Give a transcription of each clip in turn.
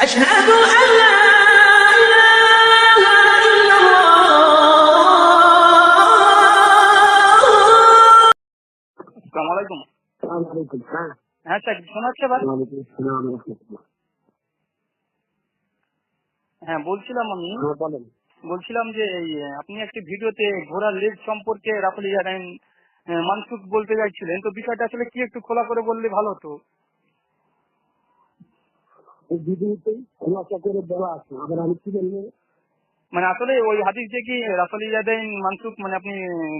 أشهد أن لا إله إلا الله আসসালামু আলাইকুম السلام عليكم ها হ্যাঁ স্যার শোনা যাচ্ছে এবার وعليكم السلام ورحمة الله হ্যাঁ বলছিলাম আমি হ্যাঁ বলেন বলছিলাম যে এই, আপনি একটি ভিডিওতে ঘোড়ার লেজ সম্পর্কে রাফেল ইয়ারাইন মানসুক বলতে চাইছিলেন তো বিষয়টা আসলে কি একটু খোলা করে বললে ভালো হতো ভিডিওতেই খোলাসা করে বলা আছে। আবার আমি কি বলব মানে আসলে ওই হাদিস যে কি রাফেল ইয়াদাইন মানসুক মানে আপনি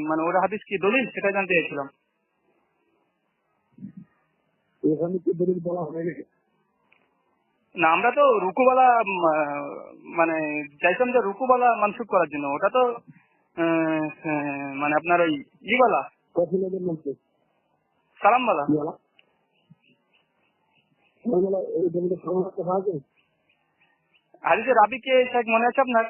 মানে ওর হাদিস কি দলিল? সেটা জানতে চাইছিলাম। এখানে কি দলিল বলা হয় না না আমরা তো রুকুবালা মানে চাইছিলাম যে রুকুবালা মানসুক করার জন্য। ওটা তো মানে আপনার ওই ইবালা। কঠিনের মধ্যে সালামবালা কি বলা আমি বলা, এই দলিলের সমাধান করা হাদিসের রাবিকে শেখ মনে আছে আপনার?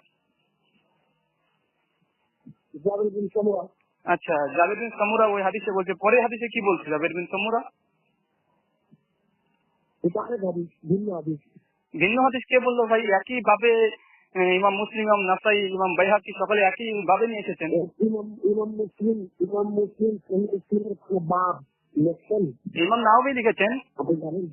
জাবের বিন সামুরা। আচ্ছা জাবেদ বিন সামুরা ওই হাদিসে বলছে পরে হাদিসে কি বলছে বিন সামুরা? ভিন্ন হাদিস। ভিন্ন হাদিস কে বলল ভাই? একই ভাবে ইমাম মুসলিম ইমাম নাসাই ইমাম বাইহাকি সকলে একই ভাবে নিয়ে এসেছেন। ইমাম ইমাম মুসলিম ইমাম মুসলিম সহি মুসলিমের বাব লেখছেন ইমাম নাওবি লিখেছেন। আপনি জানেন?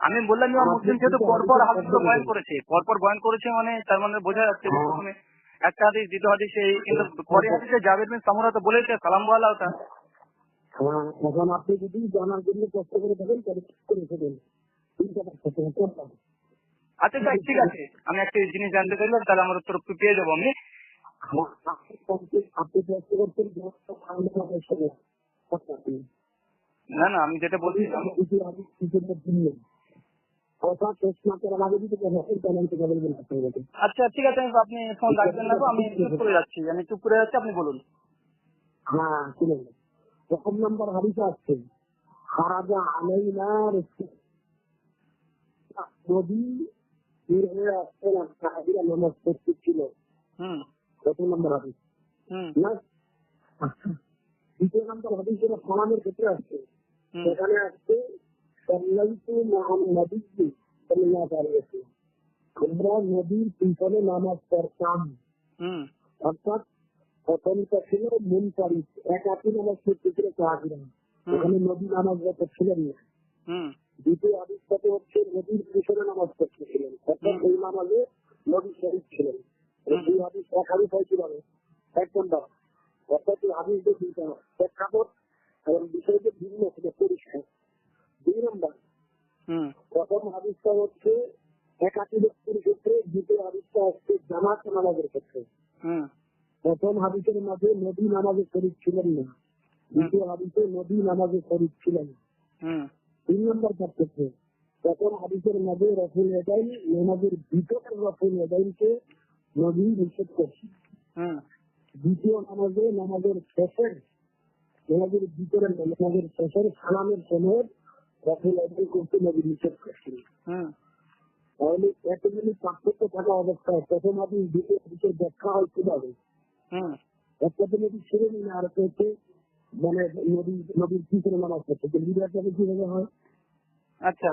আমি বললাম ইমাম মুসলিম যেহেতু পরপর হাদিস বয়ান করেছে পরপর বয়ান করেছে মানে তার মানে বোঝা যাচ্ছে যে প্রথমে একটা হাদিস দ্বিতীয় হাদিসে এই- কিন্তু পরে হাদিসে জাবেদ বিন সামুরা তো বলেছে সালাম ওটা হ্যাঁ এখন আপনি যদি জানার জন্য কষ্ট করে থাকেন আচ্ছা যাই ঠিক আছে। আমি একটা জিনিস জানতে চাইলাম তাহলে আমার উত্তর পেয়ে যাব আমি। আপনি কষ্ট করছেন না না আমি যেটা বলছিলাম কথা শেষ না করার আগে যদি কথা তাহলে আমি তোকে বলব না আপনাকে। আচ্ছা ঠিক আছে আপনি ফোন রাখবেন না আমি চুপ করে যাচ্ছি আমি চুপ করে যাচ্ছি আপনি বলুন। হ্যাঁ শুনুন প্রথম নম্বর হাদিসে আসছে। খারাজা আলাইনা নামাজ পড়তে ছিল। হুম। প্রথম নম্বর হাদিস না দ্বিতীয় নম্বর হাদিস যেটা সালামের ক্ষেত্রে আসছে। সেখানে আসছে সাল্লাইতু মুহাম্মাদি সাল্লাল্লাহু আলাইহি ওয়াসাল্লাম। আমরা নবীর পিছনে নামাজ পড়তাম। অর্থাৎ প্রথমটা ছিল মন তারিখ একাকি নামাজ পড়তে ছিল সাহাবিরা এখানে নবী নামাজ ছিলেন না। হুম। দ্বিতীয় আবিষ্কারটি হচ্ছে নদীর পিছনে নামাজ পড়তেছিলেন অর্থাৎ এই নামাজে নবী শহীদ ছিলেন। দুই হাদিস এক হাদিস হয় কীভাবে এক নম্বর অর্থাৎ হাদিস দেখি প্রেক্ষাপট এবং বিষয়টি ভিন্ন সেটা পরিষ্কার। দুই নম্বর প্রথম হাদিসটা হচ্ছে একাকি ব্যক্তির ক্ষেত্রে দ্বিতীয় হাদিসটা হচ্ছে জামাত নামাজের ক্ষেত্রে। প্রথম হাদিসের মাঝে নদী নামাজের শরীর ছিলেন না। দ্বিতীয় হাদিসে নদী নামাজে শরীর ছিলেন হুম। তিন নম্বর পার্থক্য প্রথম হাদিসের মাঝে রসুল এদাইন নামাজের ভিতরের রসুল এদাইনকে নদী নিষেধ করছে দ্বিতীয় নামাজে নামাজের শেষের নামাজের ভিতরের নামাজের শেষের সালামের সময় রসুল এদাইন করতে নদী নিষেধ করছিল হুম তাহলে এতগুলি পার্থক্য থাকা অবস্থায় প্রথম হাদিস দ্বিতীয় হাদিসের ব্যাখ্যা হয় কীভাবে? হুম একটা তো নদী ছেড়ে নিলে আর একটা হচ্ছে মানে নদী নদীর পিছনে পড়ছে কিন্তু বিরাটভাবে কীভাবে হয়? আচ্ছা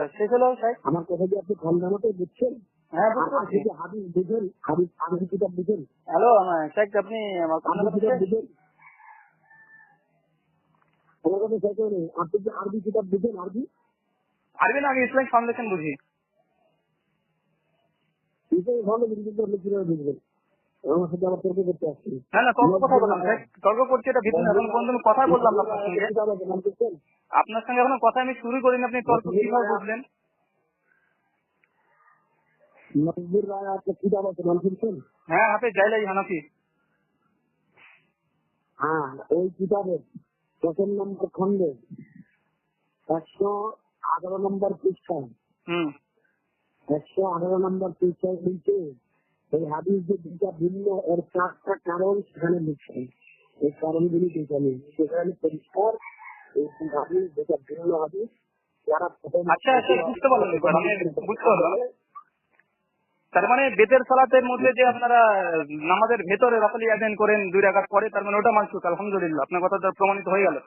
স্যার। আমার কথা কি আপনি ঠান্ডা মতো বুঝছেন? হ্যাঁ আপনি হাদিস বুঝেন? হাদিস আরবি কিতাব বুঝেন? হ্যালো শেখ আপনি আমার কথা আরবি বুঝেন? আমার কথা শেষ হয়নি আপনি কি আরবি কিতাব বুঝেন আরবি? আরবি না আমি ইসলামিক ফাউন্ডেশন বুঝি। এটাই ভালো কিন্তু আপনি কীভাবে বুঝবেন? আমার সাথে আমার তর্ক করতে আসছি না না তর্ক কথা বললাম তর্ক করছি এটা ভিতরে এখন কোনদিন কথা বললাম না আপনার সঙ্গে আপনার এখনও কথা আমি শুরু করিনি আপনি তর্ক কীভাবে বুঝলেন? নজরুল রায় একটা কিতাব আছে নাম শুনছেন? হ্যাঁ হাতে যাইলাই হানাফি। হ্যাঁ ওই কিতাবে প্রথম নম্বর খণ্ডে একশো আঠারো নম্বর পৃষ্ঠায় একশো আঠারো নম্বর পৃষ্ঠায় নিচে এই হাদিস যে দুটা ভিন্ন এর চারটা কারণ সেখানে লিখছে। এই কারণগুলি এখানে সেখানে পরিষ্কার এই হাদিস যেটা ভিন্ন হাদিস। যারা প্রথম আচ্ছা আচ্ছা বুঝতে পারলাম বুঝতে পারলাম। তার মানে বেতের সালাতের মধ্যে যে আপনারা নামাজের ভেতরে রাফালি আদান করেন দুই রাকাত পরে তার মানে ওটা মানসুক আলহামদুলিল্লাহ। আপনার কথা তো প্রমাণিত হয়ে গেল।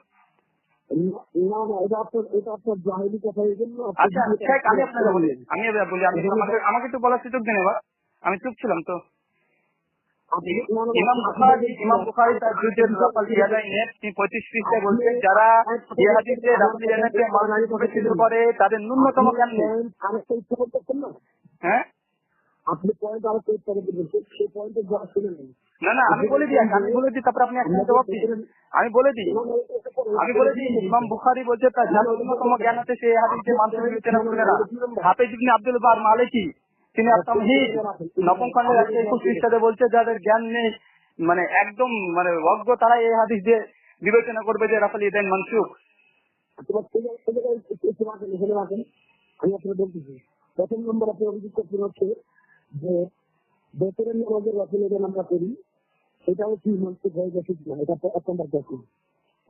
আচ্ছা আমি আপনাকে বলি আমি বলি আমাকে একটু বলার সুযোগ দিন এবার। আমি চুপ ছিলাম তো। ইমাম বুখারী ইমাম বুখারী তার বিরুদ্ধে রফাল ইয়াদাইনের তিনি পঁয়ত্রিশ পৃষ্ঠায় বলছেন যারা যে হাদিসে রাফাল ইয়াদাইনকে মারামারি প্রতিষ্ঠিত করে তাদের ন্যূনতম জ্ঞান নেই পয়েন্ট আরেকটা উত্থাপন করছেন না হ্যাঁ আপনি পয়েন্ট করছেন সেই শুনে নেন। না না আমি বলে দিই আমি বলে দিই তারপর আপনি একটা জবাব দিন আমি বলে দিই। আমি বলে দিই ইমাম বুখারী বলছে তার জ্ঞান আছে সে হাদিসে মানুষ বিবেচনা করবে না। হাফেজ ইবনে আব্দুল বার মালিকি তিনি আত্মহিদ নবম খন্ডের একশো একুশ পৃষ্ঠাতে বলছে যাদের জ্ঞান নেই মানে একদম মানে অজ্ঞ তারা এই হাদিস দিয়ে বিবেচনা করবে যে রাফাল ইদাইন মানসুখ। আমি আপনাকে বলতেছি প্রথম নম্বর আপনি অভিযোগ করছেন হচ্ছে যে বেতনের নামাজের রচনা আমরা করি সেটাও কি মানসিক হয়ে গেছে কিনা এটা তো এক নম্বর প্রশ্ন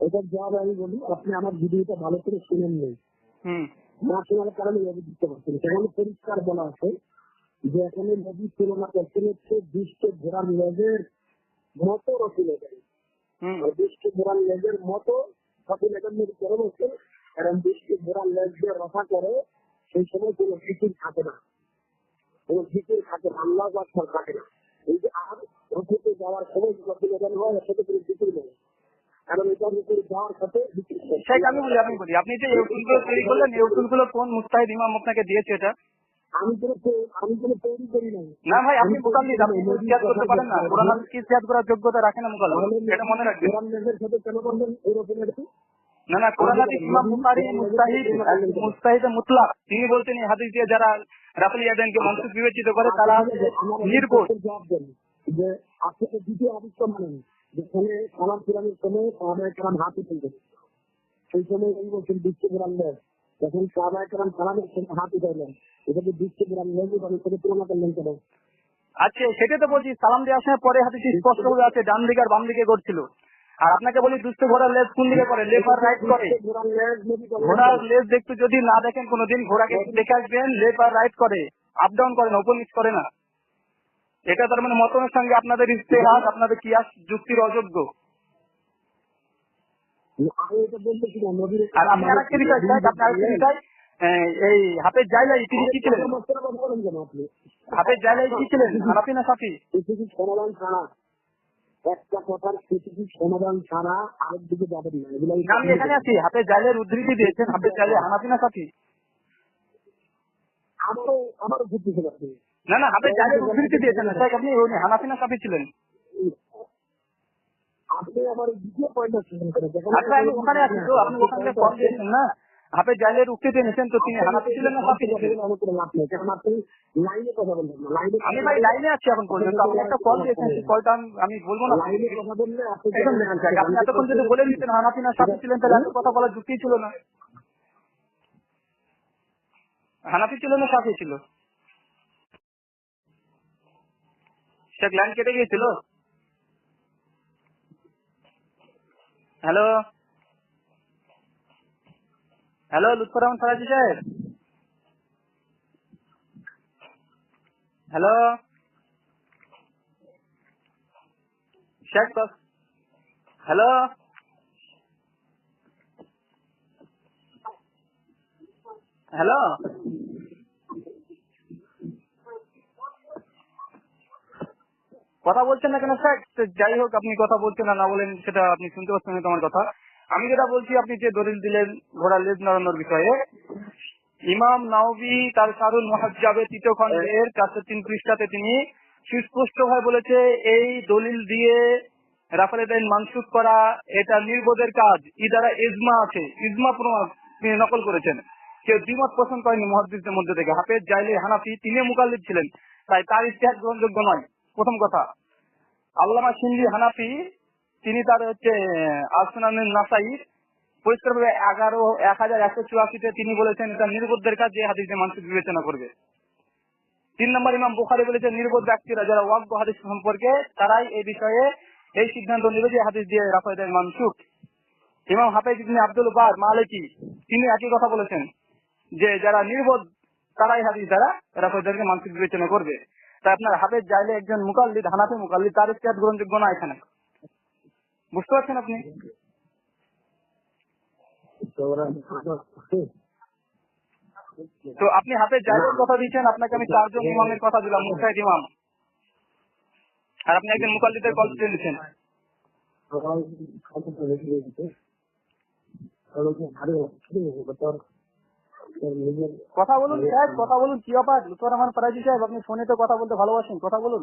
এটার জবাব আমি বলি আপনি আমার ভিডিওটা ভালো করে শুনেন নেই। না শোনার কারণে এই অভিযুক্ত করছেন সেখানে পরিষ্কার বলা আছে যে এখানে নদীর তুলনা করছেন হচ্ছে বিশ্ব ঘোড়ার লেজের মতো রসুল বিশ্ব ঘোড়ার লেজের মতো রসুল এখানে করে বলছেন কারণ বিশ্ব ঘোড়ার লেজ দিয়ে রফা করে সেই সময় কোনো ফিকির থাকে না। কোনো ফিকির থাকে না আল্লাহ বাচ্চার থাকে না। এই যে আর যাওয়ার সময় এখানে হয় সেটা কোনো ফিকির নেই। কারণ এটা রসুল যাওয়ার সাথে শেখ আমি বলি আমি বলি আপনি যে ইউটিউবগুলো তৈরি করলেন ইউটিউবগুলো কোন মুস্তাহিদ ইমাম আপনাকে দিয়েছে এটা? আমি কোনো আমি কোনো তৈরি করি নাই। না ভাই আপনি মুকাল্লিদ আপনি ইতিহাদ করতে পারেন না। কোরআন হাদিস কি ইতিহাদ করার যোগ্যতা রাখে না মুকাল্লিদ এটা মনে রাখবেন। কোরআন সাথে কেন বললেন এরকম একটু না না কোরআন হাদিস ইমাম বুখারী মুস্তাহিদ মুস্তাহিদ মুতলাক। তিনি বলছেন এই হাদিস দিয়ে যারা মনসুখ বিবেচিত করে তারা দেন যে তো দ্বিতীয় মানেন। যেখানে সালাম ফিরানোর সময় সাহাবায় কালাম হাত সেই সময় এই বলছেন বিশ্ব কোরআন যখন সাহাবায় কালাম সালামের সময় হাত উঠাইলেন এটাকে বিশ্ব কোরআন আমি সেটা তুলনা করলেন কেন? আচ্ছা সেটা তো বলছি সালাম দেওয়ার সময় পরে হাদিস স্পষ্ট ভাবে আছে ডান দিকে আর বাম দিকে করছিল আর আপনাকে বলি, দুষ্ট ঘোড়ার লেজ কোন দিকে করে লেফট আর রাইট করে? ঘোড়ার লেজ দেখতে যদি না দেখেন কোনোদিন ঘোড়াকে দেখে আসবেন লেফট আর রাইট করে। আপ ডাউন করে না উপর করে না। এটা তার মানে মতনের সঙ্গে আপনাদের ইস্তেহাস আপনাদের কিয়াস, যুক্তির অযোগ্য। আর আপনি আরেকটা বিষয় আপনি আরেকটা বিষয় এই হাফেজ জাইলাই তিনি কি ছিলেন? হাফেজ জাইলাই কি ছিলেন? হানাফি না সাফি? একটা কথার স্পেসিফিক সমাধান ছাড়া আরেক দিকে যাবেন না। এগুলো আমি এখানে আছি। হাফেজ জাইলের উদ্ধৃতি দিয়েছেন হাফেজ জাইলে হানাফি না সাফি আমারও আমারও বুদ্ধি ছিল না না হাফেজ জাইলের উদ্ধৃতি দিয়েছেন আপনি উনি হানাফি না ছিলেন? আপনি আমার দ্বিতীয় পয়েন্টটা শুনুন আচ্ছা আমি ওখানে আছি তো আপনি ওখান দিয়েছেন না? হাফেজ জাইলের উক্তিতে নিয়েছেন তো তিনি হানাফি ছিলেন না সাফি ছিলেন লাইনে কথা বলবেন না লাইনে আমি ভাই লাইনে আছি এখন পর্যন্ত আপনি একটা কল দিয়েছেন কলটা আমি- বলব না। লাইনে কথা বললে আপনি এতক্ষণ যদি বলে দিতেন হানাফি না সাফি ছিলেন তাহলে এত কথা বলার যুক্তি ছিল না। হানাফি ছিল না সাফি ছিল? শেখ লাইন কেটে গিয়েছিল? হ্যালো? হ্যালো, লুৎফর রহমান সাহেব হ্যালো। হ্যালো। হ্যালো। কথা বলছেন না কেন স্যার যাই হোক, আপনি কথা বলছেন না বলেন, সেটা আপনি শুনতে পাচ্ছেন তোমার কথা। আমি যেটা বলছি, আপনি যে দলিল দিলেন ঘোড়া লেজ নাড়ানোর বিষয়ে, ইমাম নাওবি তার কারুন মহাজাবে তৃতীয় খণ্ডের চারশো তিন পৃষ্ঠাতে তিনি সুস্পষ্ট ভাবে বলেছে, এই দলিল দিয়ে রাফালেদাইন মানসুখ করা এটা নির্বোধের কাজ। ই দ্বারা ইজমা আছে, ইজমা প্রমাণ তিনি নকল করেছেন। কেউ দ্বিমত পোষণ করেনি মহাদ্দিসদের মধ্যে থেকে। হাফেজ জাইলে হানাফি তিনি মুকাল্লিদ ছিলেন, তাই তার ইতিহাস গ্রহণযোগ্য নয়। প্রথম কথা, আল্লামা সিন্দি হানাফি তিনি তার হচ্ছে আসনানের নাসাই পরিষ্কার ভাবে এগারো, এক হাজার একশো চুয়াশিতে তিনি বলেছেন, এটা নির্বোধদের কাজ যে হাদিসে মানুষ বিবেচনা করবে। তিন নম্বর ইমাম বুখারি বলেছেন, নির্বোধ ব্যক্তিরা যারা ওয়াক্য হাদিস সম্পর্কে, তারাই এই বিষয়ে এই সিদ্ধান্ত নেবে যে হাদিস দিয়ে রাখা দেয় মানসুক ইমাম হাফেজ ইবনে আব্দুল বার মালিকি, তিনি একই কথা বলেছেন যে যারা নির্বোধ, তারাই হাদিস দ্বারা রাফেদারকে মানসিক বিবেচনা করবে। তাই আপনার হাফেজ চাইলে একজন মুকাল্লিদ, হানাফি মুকাল্লিদ, তার ইতিহাস গ্রহণযোগ্য না এখানে। বুঝতে পারছেন আপনি? তো আপনি হাতে জায়গার কথা দিচ্ছেন আপনাকে আমি চারজন ইমামের কথা দিলাম মুস্তাহিদ ইমাম। আর আপনি একজন মুকাল্লিদের কল দিচ্ছেন তোর নিজের কথা বলুন সাহেব কথা বলুন কি ব্যাপার? লুৎফর রহমান ফরাজি সাহেব আপনি ফোনে তো কথা বলতে ভালোবাসেন কথা বলুন।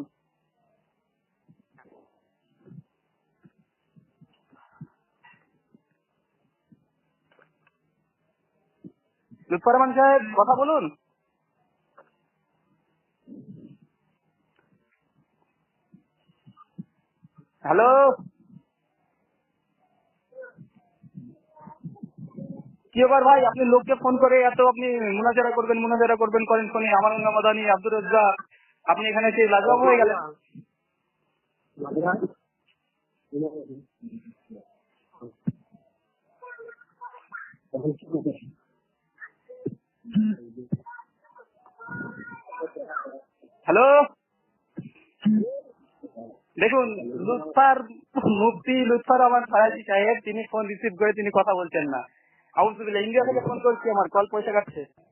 লুৎফর রহমান সাহেব, কথা বলুন। হ্যালো? কি ব্যাপার ভাই? আপনি লোককে ফোন করে এত আপনি মুনাজারা করবেন মুনাজারা করবেন, করেন ফোনে আমার মাদানি আব্দুর রাজ্জাক। আপনি এখানে সেই লাজবাব হয়ে গেলেন। হ্যালো? দেখুন, লুৎফার মুফতি, লুৎফার আমার ফারাজি সাহেব, তিনি ফোন রিসিভ করে তিনি কথা বলছেন না। আউজুবিল্লাহ ইন্ডিয়া থেকে ফোন করছি আমার কল পয়সা কাটছে।